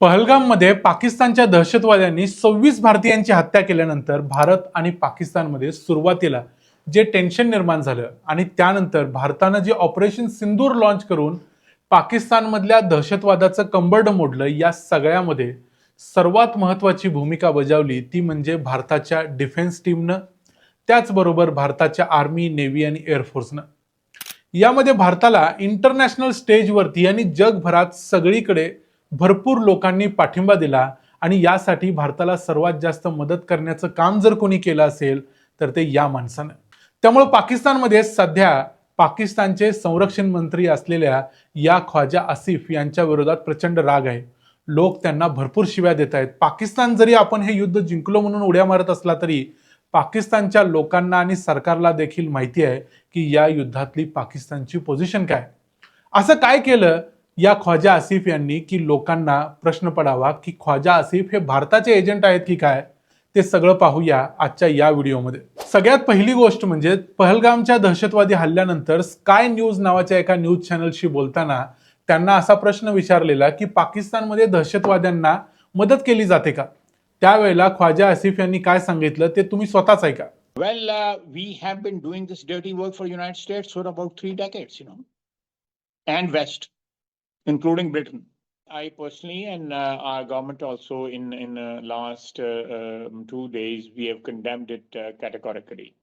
पहलगाममध्ये पाकिस्तानच्या दहशतवाद्यांनी सव्वीस भारतीयांची हत्या केल्यानंतर भारत आणि पाकिस्तानमध्ये सुरुवातीला जे टेन्शन निर्माण झालं आणि त्यानंतर भारतानं जे ऑपरेशन सिंदूर लॉन्च करून पाकिस्तानमधल्या दहशतवादाचं कंबरड मोडलं या सगळ्यामध्ये सर्वात महत्त्वाची भूमिका बजावली ती म्हणजे भारताच्या डिफेन्स टीमनं त्याचबरोबर भारताच्या आर्मी नेव्ही आणि एअरफोर्सनं यामध्ये भारताला इंटरनॅशनल स्टेजवरती आणि जगभरात सगळीकडे भरपूर लोकांनी पाठिंबा दिला आणि यासाठी भारताला सर्वात जास्त मदत करण्याचं काम जर कोणी केलं असेल तर ते या माणसानं. त्यामुळे पाकिस्तानमध्ये सध्या पाकिस्तानचे संरक्षण मंत्री असलेल्या या ख्वाजा आसिफ यांच्या विरोधात प्रचंड राग आहे. लोक त्यांना भरपूर शिव्या देत आहेत. पाकिस्तान जरी आपण हे युद्ध जिंकलो म्हणून उड्या मारत असला तरी पाकिस्तानच्या लोकांना आणि सरकारला देखील माहिती आहे की या युद्धातली पाकिस्तानची पोझिशन काय असं काय केलं या ख्वाजा आसिफ यांनी की लोकांना प्रश्न पडावा की ख्वाजा आसिफ हे भारताचे एजंट आहेत की काय? ते सगळं पाहूया आजच्या या व्हिडिओमध्ये. सगळ्यात पहिली गोष्ट म्हणजे पहलगामच्या दहशतवादी हल्ल्यानंतर स्काय न्यूज नावाच्या एका न्यूज चॅनलशी बोलताना त्यांना असा प्रश्न विचारलेला की पाकिस्तानमध्ये दहशतवाद्यांना मदत केली जाते का? त्यावेळेला ख्वाजा आसिफ यांनी काय सांगितलं ते तुम्ही स्वतःच ऐका. Well, uh, we have been doing this dirty work for United States for about three decades, you know, and West, including Britain. I personally and uh, our government also in in uh, last uh, um, two days we have condemned it uh, categorically.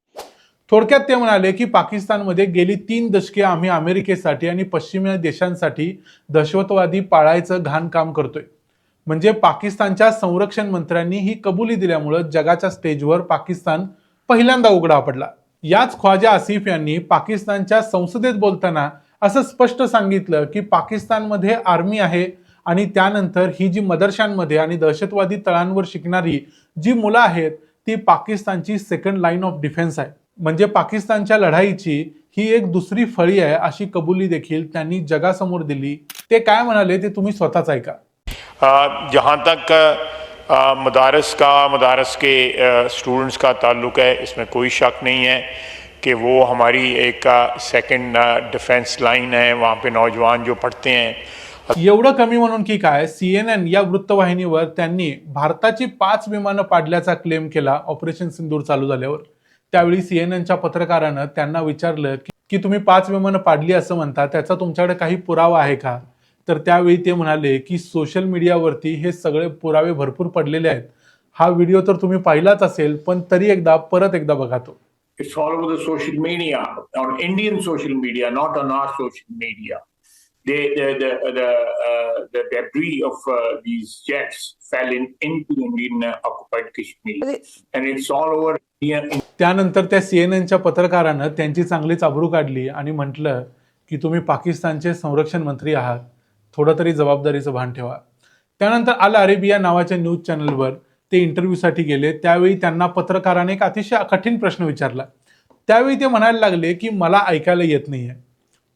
थोडक्यात ते म्हणाले की पाकिस्तानमध्ये गेली तीन दशके आम्ही अमेरिकेसाठी आणि पश्चिमी देशांसाठी दहशतवादी पाळायचं घाण काम करतोय म्हणजे पाकिस्तानच्या संरक्षण मंत्र्यांनी ही कबुली दिल्यामुळं जगाच्या स्टेजवर पाकिस्तान पहिल्यांदा उघडा पडला याच ख्वाजा आसिफ यांनी पाकिस्तानच्या संसदेत बोलताना असं स्पष्ट सांगितलं की पाकिस्तानमध्ये आर्मी आहे आणि त्यानंतर ही जी मदरशांमध्ये आणि दहशतवादी तळांवर शिकणारी जी मुलं आहेत ती पाकिस्तानची सेकंड लाईन ऑफ डिफेन्स आहे. म्हणजे पाकिस्तानच्या लढाईची ही एक दुसरी फळी आहे अशी कबुली देखील त्यांनी जगासमोर दिली. ते काय म्हणाले ते तुम्ही स्वतःच ऐका. जहां तक मदारस का मदारस के स्टूडेंट्स का ताल्लुक है इसमें कोई शक नहीं है। कि वो हमारी एक सेकंड डिफेन्स लाइन आहे वहाँ पे नौजवान जो पढ़ते हैं। एवढं कमी म्हणून की काय सीएनएन या वृत्तवाहिनीवर त्यांनी भारताची पाच विमानं पाडल्याचा क्लेम केला ऑपरेशन सिंदूर चालू झाल्यावर. त्यावेळी सी एन एनच्या पत्रकारानं त्यांना विचारलं की- की तुम्ही पाच विमानं पाडली असं म्हणता त्याचा तुमच्याकडे काही पुरावा आहे का? तर त्यावेळी ते म्हणाले की सोशल मीडियावरती हे सगळे पुरावे भरपूर पडलेले आहेत. हा व्हिडिओ तर तुम्ही पाहिलाच असेल पण तरी एकदा परत एकदा बघा तो. It's all over the social media, on Indian social media, not on our social media. They, the the the, uh, the debris of uh, these jets fell in into Indian uh, occupied Kashmir, and it's all over त्यानंतर त्या सीएनएनच्या पत्रकारानं त्यांची चांगलीच आबरू काढली आणि म्हटलं की तुम्ही पाकिस्तानचे संरक्षण मंत्री आहात थोडं तरी जबाबदारीचं भान ठेवा त्यानंतर अल अरेबिया नावाच्या न्यूज चॅनलवर ते इंटरव्ह्यूसाठी गेले. त्यावेळी त्यांना पत्रकाराने एक अतिशय कठीण प्रश्न विचारला. त्यावेळी ते म्हणायला लागले की मला ऐकायला येत नाही आहे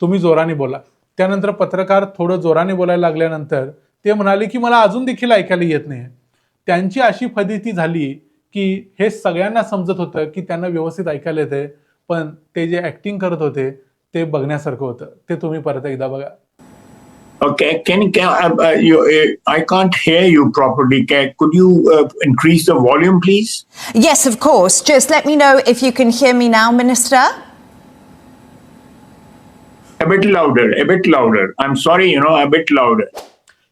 तुम्ही जोराने बोला. त्यानंतर पत्रकार थोडं जोराने बोलायला लागल्यानंतर ते म्हणाले की मला अजून देखील ऐकायला येत नाही त्यांची अशी फदिती झाली की हे सगळ्यांना समजत होतं की त्यांना व्यवस्थित ऐकायला येते पण ते जे ॲक्टिंग करत होते ते बघण्यासारखं होतं. ते तुम्ही परत एकदा बघा. Okay, can can uh, uh, you? Uh, I can't hear you properly. Can, could you uh, increase the volume, please? Yes, of course. Just let me know if you can hear me now, Minister. A bit louder, a bit louder. I'm sorry, you know, a bit louder.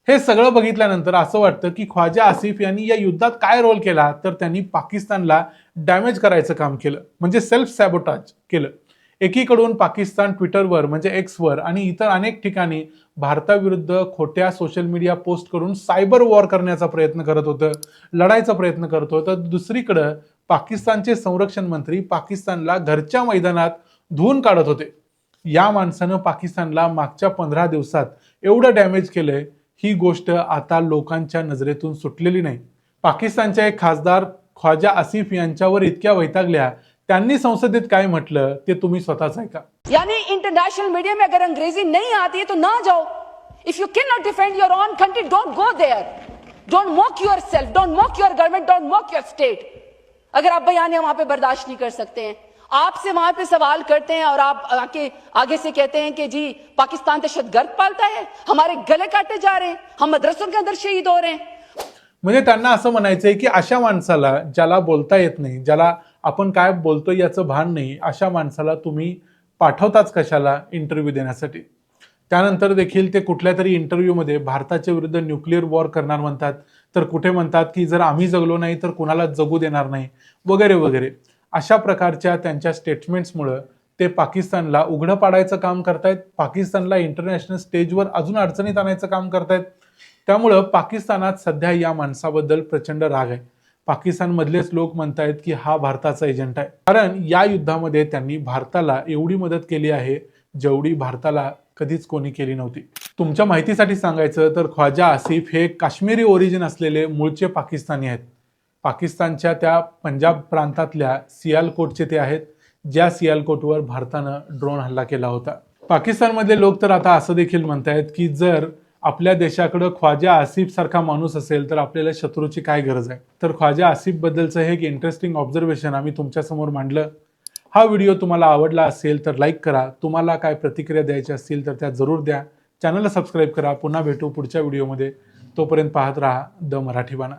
हे सगळं बघितल्यानंतर असं वाटतं की ख्वाजा आसिफ यांनी या युद्धात काय रोल केला तर त्यांनी पाकिस्तानला डॅमेज करायचं काम केलं म्हणजे सेल्फ सॅबोटाज केलं एकीकडून पाकिस्तान ट्विटरवर म्हणजे एक्सवर आणि इतर अनेक ठिकाणी भारताविरुद्ध खोट्या सोशल मीडिया पोस्ट करून सायबर वॉर करण्याचा प्रयत्न करत होतं लढायचा प्रयत्न करत होतं. दुसरीकडं पाकिस्तानचे संरक्षण मंत्री पाकिस्तानला घरच्या मैदानात धुवून काढत होते. या माणसानं पाकिस्तानला मागच्या पंधरा दिवसात एवढं डॅमेज केलंय ही गोष्ट आता लोकांच्या नजरेतून सुटलेली नाही. पाकिस्तानच्या एक खासदार ख्वाजा आसिफ यांच्यावर इतक्या वैतागल्या त्यांनी संसदेत काय म्हटलं ते तुम्ही स्वतःच ऐका. यानी इंटरनेशनल मीडिया में अगर अंग्रेजी नहीं आती है तो ना जाओ. If you can not defend your own country don't go there don't mock yourself don't mock your government don't mock your state अगर आप बयान वहां पे बर्दाश्त नहीं कर सकते हैं आपसे वहां पे सवाल करते हैं और आप आके आगे से कहते हैं कि जी पाकिस्तान दहशत गर्द पालता है हमारे गले काटे जा रहे हैं हम मदरसों के अंदर शहीद हो रहे हैं। म्हणजे त्यांना असं म्हणायचंय की अशा माणसाला ज्याला बोलता येत नाही ज्याला आपण काय बोलतो याचं भान नाही अशा माणसाला तुम्ही पाठवताच कशाला इंटरव्ह्यू देण्यासाठी? त्यानंतर देखील ते कुठल्या तरी इंटरव्ह्यूमध्ये भारताच्या विरुद्ध न्यूक्लिअर वॉर करणार म्हणतात. तर कुठे म्हणतात की जर आम्ही जगलो नाही तर कुणाला जगू देणार नाही? वगैरे वगैरे. अशा प्रकारच्या त्यांच्या स्टेटमेंट्समुळं ते पाकिस्तानला उघडं पाडायचं काम करतायत. पाकिस्तानला इंटरनॅशनल स्टेजवर अजून अडचणीत आणायचं काम करतायत. त्यामुळं पाकिस्तानात सध्या या माणसाबद्दल प्रचंड राग आहे. पाकिस्तानमधलेच लोक म्हणतायत की हा भारताचा एजंट आहे. कारण या युद्धामध्ये त्यांनी भारताला एवढी मदत केली आहे जेवढी भारताला कधीच कोणी केली नव्हती. तुमच्या माहितीसाठी सांगायचं तर ख्वाजा आसिफ हे काश्मीरी ओरिजिन असलेले मूळचे पाकिस्तानी आहेत. पाकिस्तानच्या त्या पंजाब प्रांतातल्या सियालकोटचे ते आहेत ज्या सियालकोटवर भारतानं ड्रोन हल्ला केला होता. पाकिस्तानमधले लोक तर आता असं देखील म्हणतायत की जर आपल्या देशाकडं ख्वाजा आसिफ सारखा माणूस असेल तर आपल्याला शत्रूची काय गरज आहे? तर ख्वाजा आसिफ बद्दलचं हे एक इंटरेस्टिंग ऑब्झर्वेशन आम्ही तुमच्यासमोर मांडलं. हा व्हिडिओ तुम्हाला आवडला असेल तर लाईक करा. तुम्हाला काय प्रतिक्रिया द्यायची असतील तर त्या जरूर द्या. चॅनलला सबस्क्राईब करा. पुन्हा भेटू पुढच्या व्हिडिओमध्ये तोपर्यंत पाहत राहा द मराठी बाणा